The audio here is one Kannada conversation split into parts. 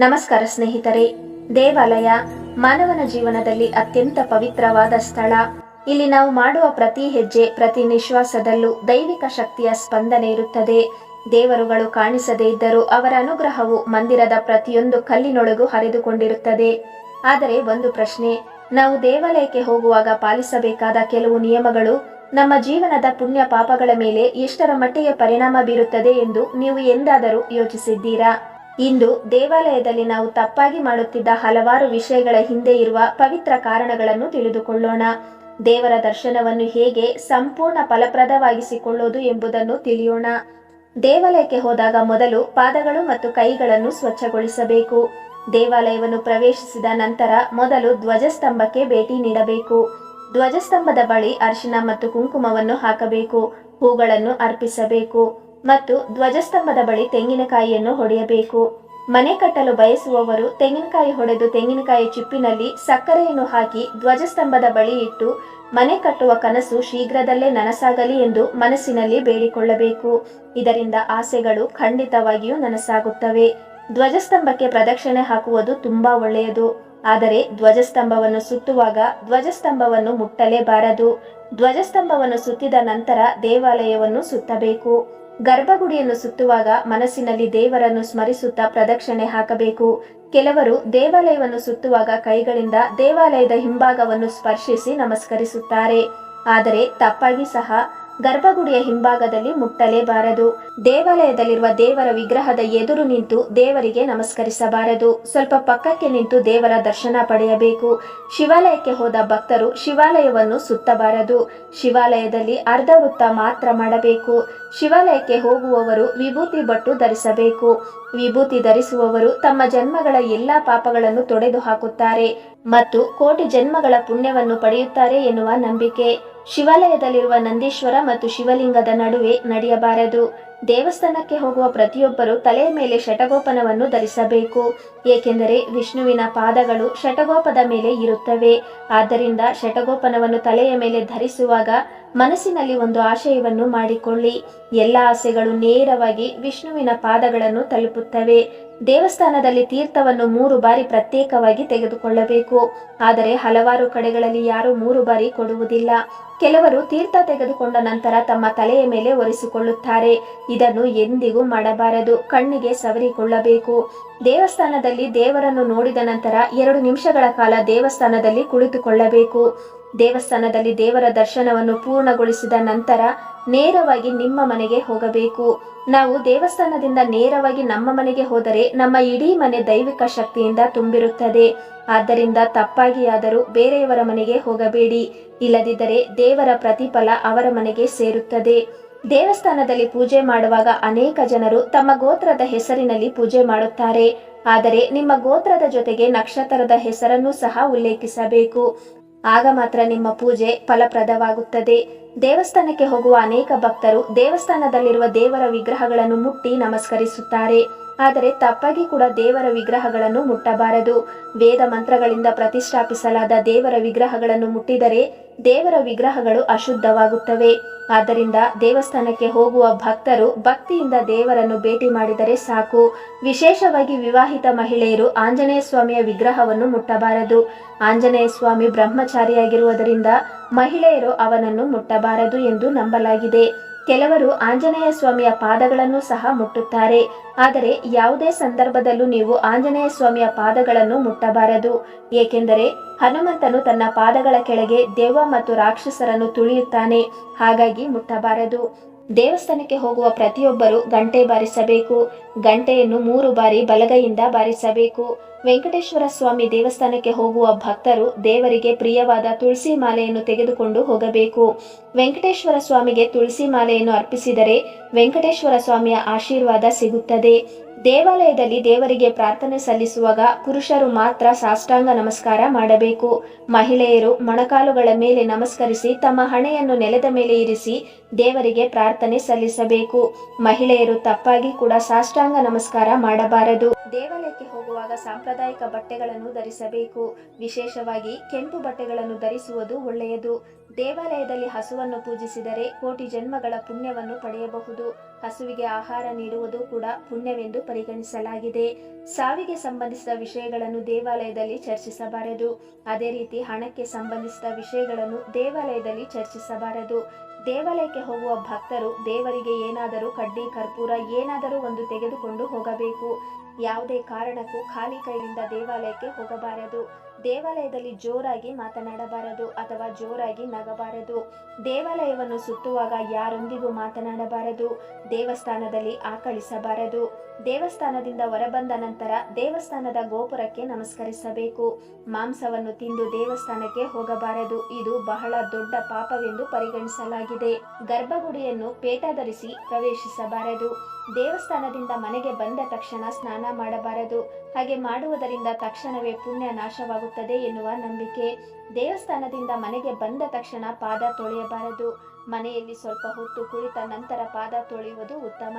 ನಮಸ್ಕಾರ ಸ್ನೇಹಿತರೆ. ದೇವಾಲಯ ಮಾನವನ ಜೀವನದಲ್ಲಿ ಅತ್ಯಂತ ಪವಿತ್ರವಾದ ಸ್ಥಳ. ಇಲ್ಲಿ ನಾವು ಮಾಡುವ ಪ್ರತಿ ಹೆಜ್ಜೆ, ಪ್ರತಿ ನಿಶ್ವಾಸದಲ್ಲೂ ದೈವಿಕ ಶಕ್ತಿಯ ಸ್ಪಂದನೆ ಇರುತ್ತದೆ. ದೇವರುಗಳು ಕಾಣಿಸದೇ ಇದ್ದರೂ ಅವರ ಅನುಗ್ರಹವು ಮಂದಿರದ ಪ್ರತಿಯೊಂದು ಕಲ್ಲಿನೊಳಗೂ ಹರಿದುಕೊಂಡಿರುತ್ತದೆ. ಆದರೆ ಒಂದು ಪ್ರಶ್ನೆ, ನಾವು ದೇವಾಲಯಕ್ಕೆ ಹೋಗುವಾಗ ಪಾಲಿಸಬೇಕಾದ ಕೆಲವು ನಿಯಮಗಳು? ನಮ್ಮ ಜೀವನದ ಪುಣ್ಯ ಪಾಪಗಳ ಮೇಲೆ ಎಷ್ಟರ ಮಟ್ಟಿಗೆ ಪರಿಣಾಮ ಬೀರುತ್ತದೆ ಎಂದು ನೀವು ಎಂದಾದರೂ ಯೋಚಿಸಿದ್ದೀರಾ? ಇಂದು ದೇವಾಲಯದಲ್ಲಿ ನಾವು ತಪ್ಪಾಗಿ ಮಾಡುತ್ತಿದ್ದ ಹಲವಾರು ವಿಷಯಗಳ ಹಿಂದೆ ಇರುವ ಪವಿತ್ರ ಕಾರಣಗಳನ್ನು ತಿಳಿದುಕೊಳ್ಳೋಣ. ದೇವರ ದರ್ಶನವನ್ನು ಹೇಗೆ ಸಂಪೂರ್ಣ ಫಲಪ್ರದವಾಗಿಸಿಕೊಳ್ಳೋದು ಎಂಬುದನ್ನು ತಿಳಿಯೋಣ. ದೇವಾಲಯಕ್ಕೆ ಹೋದಾಗ ಮೊದಲು ಪಾದಗಳು ಮತ್ತು ಕೈಗಳನ್ನು ಸ್ವಚ್ಛಗೊಳಿಸಬೇಕು. ದೇವಾಲಯವನ್ನು ಪ್ರವೇಶಿಸಿದ ನಂತರ ಮೊದಲು ಧ್ವಜಸ್ತಂಭಕ್ಕೆ ಭೇಟಿ ನೀಡಬೇಕು. ಧ್ವಜಸ್ತಂಭದ ಬಳಿ ಅರಿಶಿನ ಮತ್ತು ಕುಂಕುಮವನ್ನು ಹಾಕಬೇಕು. ಹೂಗಳನ್ನು ಅರ್ಪಿಸಬೇಕು. ಮತ್ತು ಧ್ವಜಸ್ತಂಭದ ಬಳಿ ತೆಂಗಿನಕಾಯಿಯನ್ನು ಹೊಡೆಯಬೇಕು. ಮನೆ ಕಟ್ಟಲು ಬಯಸುವವರು ತೆಂಗಿನಕಾಯಿ ಹೊಡೆದು ತೆಂಗಿನಕಾಯಿ ಚಿಪ್ಪಿನಲ್ಲಿ ಸಕ್ಕರೆಯನ್ನು ಹಾಕಿ ಧ್ವಜಸ್ತಂಭದ ಬಳಿ ಇಟ್ಟು ಮನೆ ಕಟ್ಟುವ ಕನಸು ಶೀಘ್ರದಲ್ಲೇ ನನಸಾಗಲಿ ಎಂದು ಮನಸ್ಸಿನಲ್ಲಿ ಬೇಡಿಕೊಳ್ಳಬೇಕು. ಇದರಿಂದ ಆಸೆಗಳು ಖಂಡಿತವಾಗಿಯೂ ನನಸಾಗುತ್ತವೆ. ಧ್ವಜಸ್ತಂಭಕ್ಕೆ ಪ್ರದಕ್ಷಿಣೆ ಹಾಕುವುದು ತುಂಬಾ ಒಳ್ಳೆಯದು. ಆದರೆ ಧ್ವಜಸ್ತಂಭವನ್ನು ಸುತ್ತುವಾಗ ಧ್ವಜಸ್ತಂಭವನ್ನು ಮುಟ್ಟಲೇಬಾರದು. ಧ್ವಜಸ್ತಂಭವನ್ನು ಸುತ್ತಿದ ನಂತರ ದೇವಾಲಯವನ್ನು ಸುತ್ತಬೇಕು. ಗರ್ಭಗುಡಿಯನ್ನು ಸುತ್ತುವಾಗ ಮನಸ್ಸಿನಲ್ಲಿ ದೇವರನ್ನು ಸ್ಮರಿಸುತ್ತಾ ಪ್ರದಕ್ಷಿಣೆ ಹಾಕಬೇಕು. ಕೆಲವರು ದೇವಾಲಯವನ್ನು ಸುತ್ತುವಾಗ ಕೈಗಳಿಂದ ದೇವಾಲಯದ ಹಿಂಭಾಗವನ್ನು ಸ್ಪರ್ಶಿಸಿ ನಮಸ್ಕರಿಸುತ್ತಾರೆ. ಆದರೆ ತಪ್ಪಾಗಿ ಸಹ ಗರ್ಭಗುಡಿಯ ಹಿಂಭಾಗದಲ್ಲಿ ಮುಟ್ಟಲೇಬಾರದು. ದೇವಾಲಯದಲ್ಲಿರುವ ದೇವರ ವಿಗ್ರಹದ ಎದುರು ನಿಂತು ದೇವರಿಗೆ ನಮಸ್ಕರಿಸಬಾರದು. ಸ್ವಲ್ಪ ಪಕ್ಕಕ್ಕೆ ನಿಂತು ದೇವರ ದರ್ಶನ ಪಡೆಯಬೇಕು. ಶಿವಾಲಯಕ್ಕೆ ಹೋದ ಭಕ್ತರು ಶಿವಾಲಯವನ್ನು ಸುತ್ತಬಾರದು. ಶಿವಾಲಯದಲ್ಲಿ ಅರ್ಧ ವೃತ್ತ ಮಾತ್ರ ಮಾಡಬೇಕು. ಶಿವಾಲಯಕ್ಕೆ ಹೋಗುವವರು ವಿಭೂತಿ ಬಟ್ಟು ಧರಿಸಬೇಕು. ವಿಭೂತಿ ಧರಿಸುವವರು ತಮ್ಮ ಜನ್ಮಗಳ ಎಲ್ಲಾ ಪಾಪಗಳನ್ನು ತೊಡೆದು ಹಾಕುತ್ತಾರೆ ಮತ್ತು ಕೋಟಿ ಜನ್ಮಗಳ ಪುಣ್ಯವನ್ನು ಪಡೆಯುತ್ತಾರೆ ಎನ್ನುವ ನಂಬಿಕೆ. ಶಿವಾಲಯದಲ್ಲಿರುವ ನಂದೀಶ್ವರ ಮತ್ತು ಶಿವಲಿಂಗದ ನಡುವೆ ನಡೆಯಬಾರದು. ದೇವಸ್ಥಾನಕ್ಕೆ ಹೋಗುವ ಪ್ರತಿಯೊಬ್ಬರು ತಲೆಯ ಮೇಲೆ ಶಟಗೋಪನವನ್ನು ಧರಿಸಬೇಕು. ಏಕೆಂದರೆ ವಿಷ್ಣುವಿನ ಪಾದಗಳು ಶಟಗೋಪದ ಮೇಲೆ ಇರುತ್ತವೆ. ಆದ್ದರಿಂದ ಶಟಗೋಪನವನ್ನು ತಲೆಯ ಮೇಲೆ ಧರಿಸುವಾಗ ಮನಸ್ಸಿನಲ್ಲಿ ಒಂದು ಆಶಯವನ್ನು ಮಾಡಿಕೊಳ್ಳಿ. ಎಲ್ಲ ಆಸೆಗಳು ನೇರವಾಗಿ ವಿಷ್ಣುವಿನ ಪಾದಗಳನ್ನು ತಲುಪುತ್ತವೆ. ದೇವಸ್ಥಾನದಲ್ಲಿ ತೀರ್ಥವನ್ನು ಮೂರು ಬಾರಿ ಪ್ರತ್ಯೇಕವಾಗಿ ತೆಗೆದುಕೊಳ್ಳಬೇಕು. ಆದರೆ ಹಲವಾರು ಕಡೆಗಳಲ್ಲಿ ಯಾರು ಮೂರು ಬಾರಿ ಕೊಡುವುದಿಲ್ಲ. ಕೆಲವರು ತೀರ್ಥ ತೆಗೆದುಕೊಂಡ ನಂತರ ತಮ್ಮ ತಲೆಯ ಮೇಲೆ ಒರೆಸಿಕೊಳ್ಳುತ್ತಾರೆ. ಇದನ್ನು ಎಂದಿಗೂ ಮಾಡಬಾರದು. ಕಣ್ಣಿಗೆ ಸವರಿಕೊಳ್ಳಬೇಕು. ದೇವಸ್ಥಾನದಲ್ಲಿ ದೇವರನ್ನು ನೋಡಿದ ನಂತರ ಎರಡು ನಿಮಿಷಗಳ ಕಾಲ ದೇವಸ್ಥಾನದಲ್ಲಿ ಕುಳಿತುಕೊಳ್ಳಬೇಕು. ದೇವಸ್ಥಾನದಲ್ಲಿ ದೇವರ ದರ್ಶನವನ್ನು ಪೂರ್ಣಗೊಳಿಸಿದ ನಂತರ ನೇರವಾಗಿ ನಿಮ್ಮ ಮನೆಗೆ ಹೋಗಬೇಕು. ನಾವು ದೇವಸ್ಥಾನದಿಂದ ನೇರವಾಗಿ ನಮ್ಮ ಮನೆಗೆ ಹೋದರೆ ನಮ್ಮ ಇಡೀ ಮನೆ ದೈವಿಕ ಶಕ್ತಿಯಿಂದ ತುಂಬಿರುತ್ತದೆ. ಆದ್ದರಿಂದ ತಪ್ಪಾಗಿಯಾದರೂ ಬೇರೆಯವರ ಮನೆಗೆ ಹೋಗಬೇಡಿ. ಇಲ್ಲದಿದ್ದರೆ ದೇವರ ಪ್ರತಿಫಲ ಅವರ ಮನೆಗೆ ಸೇರುತ್ತದೆ. ದೇವಸ್ಥಾನದಲ್ಲಿ ಪೂಜೆ ಮಾಡುವಾಗ ಅನೇಕ ಜನರು ತಮ್ಮ ಗೋತ್ರದ ಹೆಸರಿನಲ್ಲಿ ಪೂಜೆ ಮಾಡುತ್ತಾರೆ. ಆದರೆ ನಿಮ್ಮ ಗೋತ್ರದ ಜೊತೆಗೆ ನಕ್ಷತ್ರದ ಹೆಸರನ್ನು ಸಹ ಉಲ್ಲೇಖಿಸಬೇಕು. ಆಗ ಮಾತ್ರ ನಿಮ್ಮ ಪೂಜೆ ಫಲಪ್ರದವಾಗುತ್ತದೆ. ದೇವಸ್ಥಾನಕ್ಕೆ ಹೋಗುವ ಅನೇಕ ಭಕ್ತರು ದೇವಸ್ಥಾನದಲ್ಲಿರುವ ದೇವರ ವಿಗ್ರಹಗಳನ್ನು ಮುಟ್ಟಿ ನಮಸ್ಕರಿಸುತ್ತಾರೆ. ಆದರೆ ತಪ್ಪಾಗಿ ಕೂಡ ದೇವರ ವಿಗ್ರಹಗಳನ್ನು ಮುಟ್ಟಬಾರದು. ವೇದ ಮಂತ್ರಗಳಿಂದ ಪ್ರತಿಷ್ಠಾಪಿಸಲಾದ ದೇವರ ವಿಗ್ರಹಗಳನ್ನು ಮುಟ್ಟಿದರೆ ದೇವರ ವಿಗ್ರಹಗಳು ಅಶುದ್ಧವಾಗುತ್ತವೆ. ಆದ್ದರಿಂದ ದೇವಸ್ಥಾನಕ್ಕೆ ಹೋಗುವ ಭಕ್ತರು ಭಕ್ತಿಯಿಂದ ದೇವರನ್ನು ಭೇಟಿ ಮಾಡಿದರೆ ಸಾಕು. ವಿಶೇಷವಾಗಿ ವಿವಾಹಿತ ಮಹಿಳೆಯರು ಆಂಜನೇಯ ಸ್ವಾಮಿಯ ವಿಗ್ರಹವನ್ನು ಮುಟ್ಟಬಾರದು. ಆಂಜನೇಯ ಸ್ವಾಮಿ ಬ್ರಹ್ಮಚಾರಿಯಾಗಿರುವುದರಿಂದ ಮಹಿಳೆಯರು ಅವನನ್ನು ಮುಟ್ಟಬಾರದು ಎಂದು ನಂಬಲಾಗಿದೆ. ಕೆಲವರು ಆಂಜನೇಯ ಸ್ವಾಮಿಯ ಪಾದಗಳನ್ನು ಸಹ ಮುಟ್ಟುತ್ತಾರೆ. ಆದರೆ ಯಾವುದೇ ಸಂದರ್ಭದಲ್ಲೂ ನೀವು ಆಂಜನೇಯ ಸ್ವಾಮಿಯ ಪಾದಗಳನ್ನು ಮುಟ್ಟಬಾರದು. ಏಕೆಂದರೆ ಹನುಮಂತನು ತನ್ನ ಪಾದಗಳ ಕೆಳಗೆ ದೇವ ಮತ್ತು ರಾಕ್ಷಸರನ್ನು ತುಳಿಯುತ್ತಾನೆ. ಹಾಗಾಗಿ ಮುಟ್ಟಬಾರದು. ದೇವಸ್ಥಾನಕ್ಕೆ ಹೋಗುವ ಪ್ರತಿಯೊಬ್ಬರು ಗಂಟೆ ಬಾರಿಸಬೇಕು. ಗಂಟೆಯನ್ನು ಮೂರು ಬಾರಿ ಬಲಗೈಯಿಂದ ಬಾರಿಸಬೇಕು. ವೆಂಕಟೇಶ್ವರ ಸ್ವಾಮಿ ದೇವಸ್ಥಾನಕ್ಕೆ ಹೋಗುವ ಭಕ್ತರು ದೇವರಿಗೆ ಪ್ರಿಯವಾದ ತುಳಸಿ ಮಾಲೆಯನ್ನು ತೆಗೆದುಕೊಂಡು ಹೋಗಬೇಕು. ವೆಂಕಟೇಶ್ವರ ಸ್ವಾಮಿಗೆ ತುಳಸಿ ಮಾಲೆಯನ್ನು ಅರ್ಪಿಸಿದರೆ ವೆಂಕಟೇಶ್ವರ ಸ್ವಾಮಿಯ ಆಶೀರ್ವಾದ ಸಿಗುತ್ತದೆ. ದೇವಾಲಯದಲ್ಲಿ ದೇವರಿಗೆ ಪ್ರಾರ್ಥನೆ ಸಲ್ಲಿಸುವಾಗ ಪುರುಷರು ಮಾತ್ರ ಸಾಷ್ಟಾಂಗ ನಮಸ್ಕಾರ ಮಾಡಬೇಕು. ಮಹಿಳೆಯರು ಮೊಣಕಾಲುಗಳ ಮೇಲೆ ನಮಸ್ಕರಿಸಿ ತಮ್ಮ ಹಣೆಯನ್ನು ನೆಲದ ಮೇಲೆ ಇರಿಸಿ ದೇವರಿಗೆ ಪ್ರಾರ್ಥನೆ ಸಲ್ಲಿಸಬೇಕು. ಮಹಿಳೆಯರು ತಪ್ಪಾಗಿ ಕೂಡ ಸಾಷ್ಟಾಂಗ ನಮಸ್ಕಾರ ಮಾಡಬಾರದು. ದೇವಾಲಯಕ್ಕೆ ಹೋಗುವಾಗ ಸಾಂಪ್ರದಾಯಿಕ ಬಟ್ಟೆಗಳನ್ನು ಧರಿಸಬೇಕು. ವಿಶೇಷವಾಗಿ ಕೆಂಪು ಬಟ್ಟೆಗಳನ್ನು ಧರಿಸುವುದು ಒಳ್ಳೆಯದು. ದೇವಾಲಯದಲ್ಲಿ ಹಸುವನ್ನು ಪೂಜಿಸಿದರೆ ಕೋಟಿ ಜನ್ಮಗಳ ಪುಣ್ಯವನ್ನು ಪಡೆಯಬಹುದು. ಹಸುವಿಗೆ ಆಹಾರ ನೀಡುವುದು ಕೂಡ ಪುಣ್ಯವೆಂದು ಪರಿಗಣಿಸಲಾಗಿದೆ. ಸಾವಿಗೆ ಸಂಬಂಧಿಸಿದ ವಿಷಯಗಳನ್ನು ದೇವಾಲಯದಲ್ಲಿ ಚರ್ಚಿಸಬಾರದು. ಅದೇ ರೀತಿ ಹಣಕ್ಕೆ ಸಂಬಂಧಿಸಿದ ವಿಷಯಗಳನ್ನು ದೇವಾಲಯದಲ್ಲಿ ಚರ್ಚಿಸಬಾರದು. ದೇವಾಲಯಕ್ಕೆ ಹೋಗುವ ಭಕ್ತರು ದೇವರಿಗೆ ಏನಾದರೂ ಕಡ್ಡಿ, ಕರ್ಪೂರ ಏನಾದರೂ ಒಂದು ತೆಗೆದುಕೊಂಡು ಹೋಗಬೇಕು. ಯಾವುದೇ ಕಾರಣಕ್ಕೂ ಖಾಲಿ ಕೈಯಿಂದ ದೇವಾಲಯಕ್ಕೆ ಹೋಗಬಾರದು. ದೇವಾಲಯದಲ್ಲಿ ಜೋರಾಗಿ ಮಾತನಾಡಬಾರದು ಅಥವಾ ಜೋರಾಗಿ ನಗಬಾರದು. ದೇವಾಲಯವನ್ನು ಸುತ್ತುವಾಗ ಯಾರೊಂದಿಗೂ ಮಾತನಾಡಬಾರದು. ದೇವಸ್ಥಾನದಲ್ಲಿ ಆಕಳಿಸಬಾರದು. ದೇವಸ್ಥಾನದಿಂದ ಹೊರಬಂದ ನಂತರ ದೇವಸ್ಥಾನದ ಗೋಪುರಕ್ಕೆ ನಮಸ್ಕರಿಸಬೇಕು. ಮಾಂಸವನ್ನು ತಿಂದು ದೇವಸ್ಥಾನಕ್ಕೆ ಹೋಗಬಾರದು. ಇದು ಬಹಳ ದೊಡ್ಡ ಪಾಪವೆಂದು ಪರಿಗಣಿಸಲಾಗಿದೆ. ಗರ್ಭಗುಡಿಯನ್ನು ಪೇಟ ಧರಿಸಿ ಪ್ರವೇಶಿಸಬಾರದು. ದೇವಸ್ಥಾನದಿಂದ ಮನೆಗೆ ಬಂದ ತಕ್ಷಣ ಸ್ನಾನ ಮಾಡಬಾರದು. ಹಾಗೆ ಮಾಡುವುದರಿಂದ ತಕ್ಷಣವೇ ಪುಣ್ಯ ನಾಶವಾಗುತ್ತದೆ ಎನ್ನುವ ನಂಬಿಕೆ. ದೇವಸ್ಥಾನದಿಂದ ಮನೆಗೆ ಬಂದ ತಕ್ಷಣ ಪಾದ ತೊಳೆಯಬಾರದು. ಮನೆಯಲ್ಲಿ ಸ್ವಲ್ಪ ಹೊತ್ತು ಕುಳಿತ ನಂತರ ಪಾದ ತೊಳೆಯುವುದು ಉತ್ತಮ.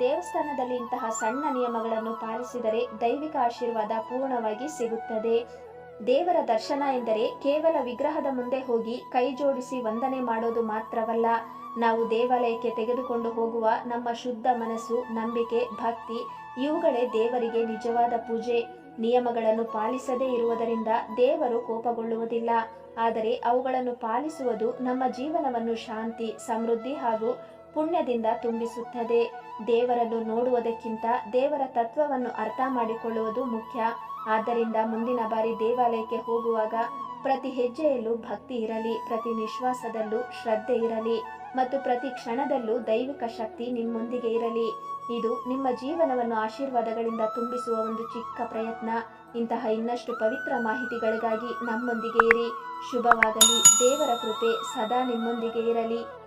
ದೇವಸ್ಥಾನದಲ್ಲಿ ಇಂತಹ ಸಣ್ಣ ನಿಯಮಗಳನ್ನು ಪಾಲಿಸಿದರೆ ದೈವಿಕ ಆಶೀರ್ವಾದ ಪೂರ್ಣವಾಗಿ ಸಿಗುತ್ತದೆ. ದೇವರ ದರ್ಶನ ಎಂದರೆ ಕೇವಲ ವಿಗ್ರಹದ ಮುಂದೆ ಹೋಗಿ ಕೈ ಜೋಡಿಸಿ ವಂದನೆ ಮಾಡೋದು ಮಾತ್ರವಲ್ಲ. ನಾವು ದೇವಾಲಯಕ್ಕೆ ತೆಗೆದುಕೊಂಡು ಹೋಗುವ ನಮ್ಮ ಶುದ್ಧ ಮನಸ್ಸು, ನಂಬಿಕೆ, ಭಕ್ತಿ, ಇವುಗಳೇ ದೇವರಿಗೆ ನಿಜವಾದ ಪೂಜೆ. ನಿಯಮಗಳನ್ನು ಪಾಲಿಸದೇ ಇರುವುದರಿಂದ ದೇವರು ಕೋಪಗೊಳ್ಳುವುದಿಲ್ಲ. ಆದರೆ ಅವುಗಳನ್ನು ಪಾಲಿಸುವುದು ನಮ್ಮ ಜೀವನವನ್ನು ಶಾಂತಿ, ಸಮೃದ್ಧಿ ಹಾಗೂ ಪುಣ್ಯದಿಂದ ತುಂಬಿಸುತ್ತದೆ. ದೇವರನ್ನು ನೋಡುವುದಕ್ಕಿಂತ ದೇವರ ತತ್ವವನ್ನು ಅರ್ಥ ಮಾಡಿಕೊಳ್ಳುವುದು ಮುಖ್ಯ. ಆದ್ದರಿಂದ ಮುಂದಿನ ಬಾರಿ ದೇವಾಲಯಕ್ಕೆ ಹೋಗುವಾಗ ಪ್ರತಿ ಹೆಜ್ಜೆಯಲ್ಲೂ ಭಕ್ತಿ ಇರಲಿ, ಪ್ರತಿ ನಿಶ್ವಾಸದಲ್ಲೂ ಶ್ರದ್ಧೆ ಇರಲಿ, ಮತ್ತು ಪ್ರತಿ ಕ್ಷಣದಲ್ಲೂ ದೈವಿಕ ಶಕ್ತಿ ನಿಮ್ಮೊಂದಿಗೆ ಇರಲಿ. ಇದು ನಿಮ್ಮ ಜೀವನವನ್ನು ಆಶೀರ್ವಾದಗಳಿಂದ ತುಂಬಿಸುವ ಒಂದು ಚಿಕ್ಕ ಪ್ರಯತ್ನ. ಇಂತಹ ಇನ್ನಷ್ಟು ಪವಿತ್ರ ಮಾಹಿತಿಗಳಿಗಾಗಿ ನಮ್ಮೊಂದಿಗೆ ಇರಿ. ಶುಭವಾಗಲಿ. ದೇವರ ಕೃಪೆ ಸದಾ ನಿಮ್ಮೊಂದಿಗೆ ಇರಲಿ.